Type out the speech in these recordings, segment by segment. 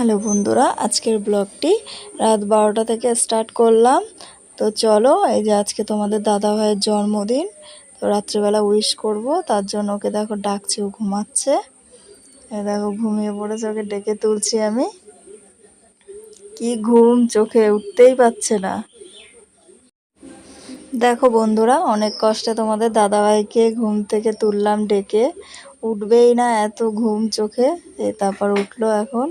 Hello বন্ধুরা, আজকের ব্লগটি রাত বারোটা থেকে স্টার্ট করলাম। তো চলো, এই যে আজকে তোমাদের দাদা ভাইয়ের জন্মদিন, তো রাত্রিবেলা উইশ করব, তার জন্য ওকে দেখো ডাকছে, ও ঘুমাচ্ছে। দেখো, ঘুমিয়ে পড়েছে, ওকে ডেকে তুলছি আমি। কি ঘুম, চোখে উঠতেই পাচ্ছে না। দেখো বন্ধুরা, অনেক কষ্টে তোমাদের দাদাভাইকে ঘুম থেকে তুললাম ডেকে। উঠবেই না এত ঘুম চোখে তারপর উঠল এখন।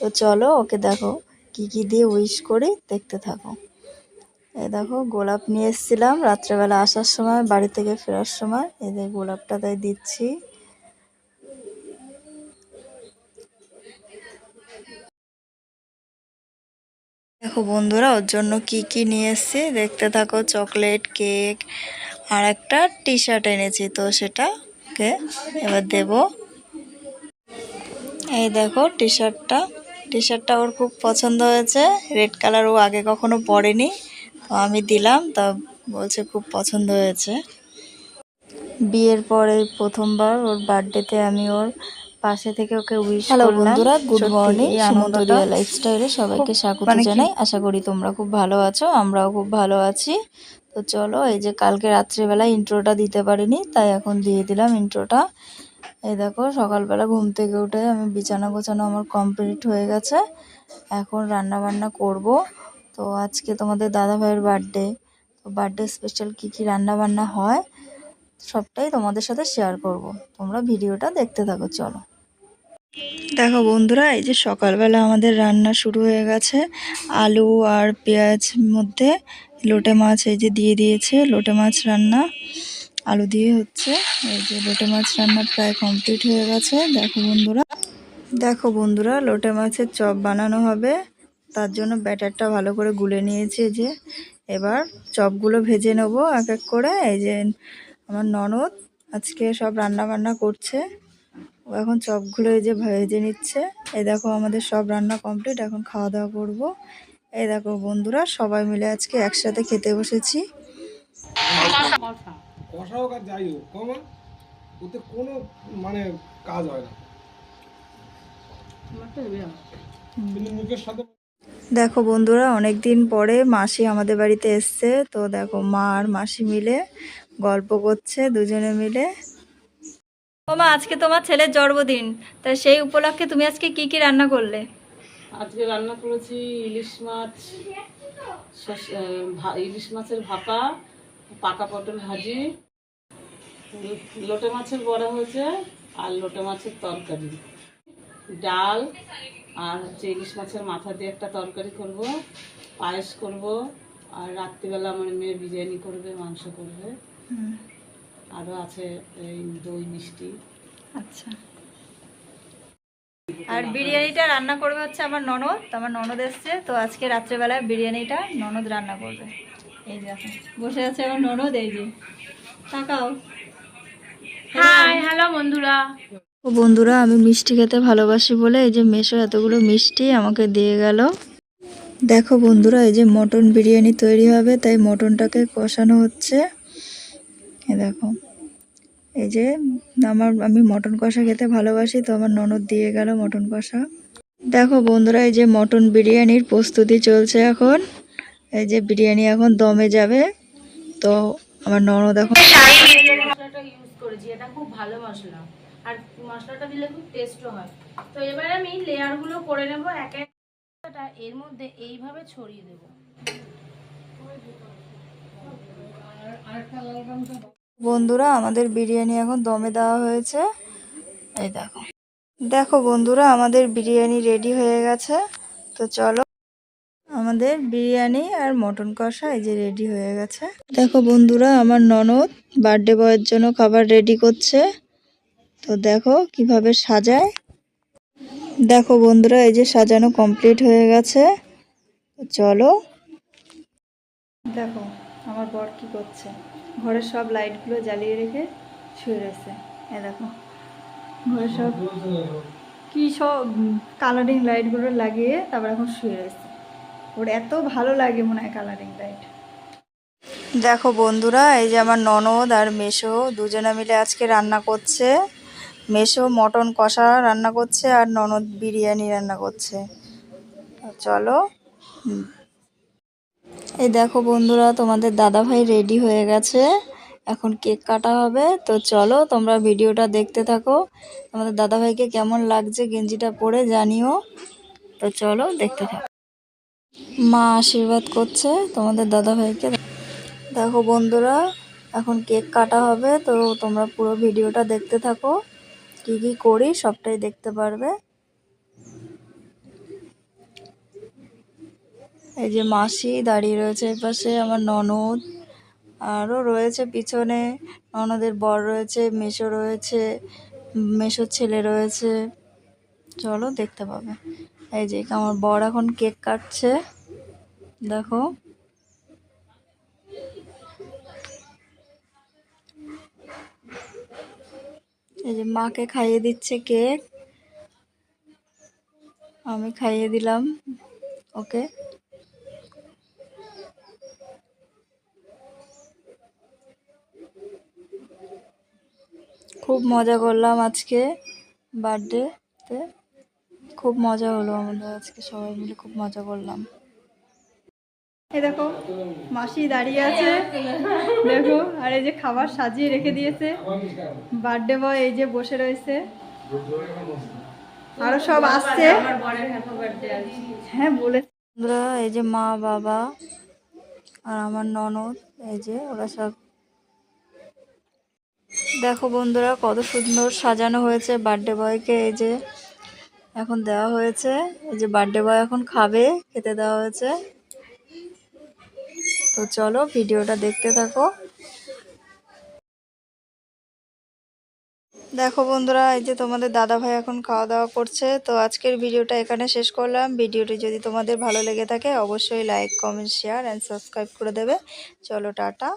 তো চলো ওকে দেখো কি কি দিয়ে উইশ করি দেখতে থাকো। এই দেখো গোলাপ নিয়ে এসেছিলাম রাত্রেবেলা আসার সময়, বাড়ি থেকে ফেরার সময়। যে গোলাপটা তাই দিচ্ছি। দেখো বন্ধুরা, ওর জন্য কি কি নিয়ে এসেছি? দেখতে থাকো চকলেট, কেক, আর একটা টি শার্ট এনেছি তো সেটা ওকে এবার দেব। এই দেখো টি শার্টটা টি শার্টটা ওর খুব পছন্দ হয়েছে। রেড কালার ও আগে কখনো পরেনি। তো আমি দিলাম তা বলছে খুব পছন্দ হয়েছে। বিয়ের পরে প্রথমবার ওর বার্থডেতে আমি ওর পাশে থেকে ওকে উইশ হ্যালো বন্ধুরা গুড মর্নিং আনন্দটা লাইফস্টাইলে সবাইকে স্বাগত মানে জানাই। আশা করি তোমরা খুব ভালো আছো আমরাও খুব ভালো আছি। তো চলো এই যে কালকে রাত্রিবেলা ইন্ট্রোটা দিতে পারিনি তাই এখন দিয়ে দিলাম ইন্ট্রোটা এই দেখো, সকালবেলা ঘুম থেকে উঠে আমি বিছানা গোছানো আমার কমপ্লিট হয়ে গেছে। এখন রান্না বান্না করব। তো আজকে তোমাদের দাদা ভাইয়ের বার্থডে তো বার্থডে স্পেশাল কি কি রান্না বান্না হয়, সবটাই তোমাদের সাথে শেয়ার করব। তোমরা ভিডিওটা দেখতে থাকো, চলো। দেখো বন্ধুরা, এই যে সকালবেলা আমাদের রান্না শুরু হয়ে গেছে। আলু আর পেঁয়াজ মধ্যে, লোটে মাছ এই যে দিয়ে দিয়েছে, লোটে মাছ রান্না। আলু দিয়ে হচ্ছে। এই যে লোটে মাছ রান্না প্রায় কমপ্লিট হয়ে গেছে। দেখো বন্ধুরা। দেখো বন্ধুরা, লোটে মাছের চপ বানানো হবে। তার জন্য ব্যাটারটা ভালো করে গুলে নিয়েছি যে। এবার চপগুলো ভেজে নেব এক এক করে। এই যে আমার ননদ আজকে সব রান্না বান্না করছে। ও এখন চপগুলো এই যে ভেজে নিচ্ছে। এই দেখো আমাদের সব রান্না কমপ্লিট এখন খাওয়া দাওয়া করব। এই দেখো বন্ধুরা, সবাই মিলে আজকে একসাথে খেতে বসেছি। কষা হোক আর যাই হোক কমা ওতে কোনো মানে কাজ হয় না। কিন্তু মুখের সাথে দেখো বন্ধুরা অনেক দিন পরে মাসি আমাদের বাড়িতে এসছে। তো দেখো মা আর মাসি মিলে গল্প করছে দুজনে মিলে। ও মা আজকে তোমার ছেলের জন্মদিন। তা সেই উপলক্ষে তুমি আজকে কি কি রান্না করলে? আজকে রান্না করেছি ইলিশ মাছ ইলিশ মাছের ভাপা পাকা পটল ভাজি লোটে মাছের বড়া হয়েছে আর লোটে মাছের তরকারি। ডাল আর হচ্ছে ইলিশ মাছের মাথা দিয়ে একটা তরকারি করব পায়েস করব আর রাত্রিবেলা আমার মেয়ে বিরিয়ানি করবে মাংস করবে। আরও আছে এই দই মিষ্টি। আচ্ছা। আর বিরিয়ানিটা রান্না করবে হচ্ছে আমার ননদ তো আমার ননদ এসছে তো আজকে রাত্রেবেলায় বিরিয়ানিটা ননদ রান্না করবে। এই দেখো বসে আছে আমার ননদ এই যে। তাকাও। Hi hello. বন্ধুরা। ও বন্ধুরা আমি মিষ্টি খেতে ভালোবাসি বলে এই যে মেশো এতগুলো মিষ্টি আমাকে দিয়ে গেল। দেখো বন্ধুরা এই যে মটন বিরিয়ানি তৈরি হবে তাই মটনটাকে কষানো হচ্ছে। এই দেখো। এই যে আমার আমি মটন কষা খেতে ভালোবাসি তো আমার ননদ দিয়ে গেল মটন কষা। দেখো বন্ধুরা এই যে মটন বিরিয়ানির প্রস্তুতি চলছে এখন। এই যে বিরিয়ানি এখন দমে যাবে। তো আমার ননদ এখন মশলাটা ইউজ করেছি এটা খুব ভালো মশলা। আর মশলাটা দিলে খুব টেস্টও হয়। তো এবার আমি লেয়ারগুলো করে নেব এক একটা এর মধ্যে এইভাবে ছড়িয়ে দেবো। বন্ধুরা আমাদের বিরিয়ানি এখন দমে দেওয়া হয়েছে। এই দেখো। দেখো বন্ধুরা আমাদের বিরিয়ানি রেডি হয়ে গেছে। তো চলো আমাদের বিরিয়ানি আর মটন কষা এই যে রেডি হয়ে গেছে। দেখো বন্ধুরা, আমার ননদ বার্থডে বয়ের জন্য খাবার রেডি করছে। তো দেখো কীভাবে সাজায়। দেখো বন্ধুরা, এই যে সাজানো কমপ্লিট হয়ে গেছে। চলো। দেখো, আমার বর কি করছে। ঘরের সব লাইটগুলো জ্বালিয়ে রেখে শুয়ে রয়েছে। এ দেখো, ঘরের সব কি সব কালারিং লাইটগুলো লাগিয়ে তারপর এখন শুয়ে রয়েছে। ওর এত ভালো লাগে মনে হয় কালারিং লাইট দেখো বন্ধুরা, এই যে আমার ননদ আর মেশো দুজনে মিলে আজকে রান্না করছে। মেশো মটন কষা রান্না করছে আর ননদ বিরিয়ানি রান্না করছে। চলো। এই দেখো বন্ধুরা, তোমাদের দাদা ভাই রেডি হয়ে গেছে। এখন কেক কাটা হবে। তো চলো, তোমরা ভিডিওটা দেখতে থাকো। তোমাদের দাদা ভাইকে কেমন লাগছে গেঞ্জিটা পরে জানিও। তো চলো, দেখতে থাকো। মা আশীর্বাদ করছে তোমাদের দাদা ভাইকে দেখো বন্ধুরা, এখন কেক কাটা হবে, তো তোমরা পুরো ভিডিওটা দেখতে থাকো। কি কি করি সবটাই দেখতে পারবে। এই যে মাসি দাঁড়িয়ে রয়েছে এর পাশে, আমার ননদ। আরও রয়েছে পিছনে, ননদের বর রয়েছে মেশো রয়েছে মেশোর ছেলে রয়েছে। চলো দেখতে পাবে। এই যে আমার বর এখন কেক কাটছে। দেখো। এই যে মাকে খাইয়ে দিচ্ছে কেক। আমি খাইয়ে দিলাম। ওকে। খুব মজা করলাম আজকে বার্থডেতে। খুব মজা হলো আমাদের আজকে সবাই মিলে খুব মজা করলাম। এই দেখো মাসি দাঁড়িয়ে আছে। দেখো আর এই যে খাবার সাজিয়ে রেখে দিয়েছে। বার্থডে বয় এই যে বসে রয়েছে। আরও সব আসছে। হ্যাঁ বলে বন্ধুরা এই যে মা বাবা আর আমার ননদ এই যে ওরা সব দেখো বন্ধুরা কত সুন্দর সাজানো হয়েছে বার্থডে বয়কে এই যে এখন দেওয়া হয়েছে। এই যে বার্থডে বয় এখন খাবে, খেতে দেওয়া হয়েছে। তো চলো ভিডিওটা দেখতে থাকো। দেখো বন্ধুরা, এই যে তোমাদের দাদা ভাই এখন খাওয়া দাওয়া করছে। তো আজকের ভিডিওটা এখানে শেষ করলাম। ভিডিওটি যদি তোমাদের ভালো লেগে থাকে, অবশ্যই like comment share and subscribe করে দেবে। চলো, টাটা।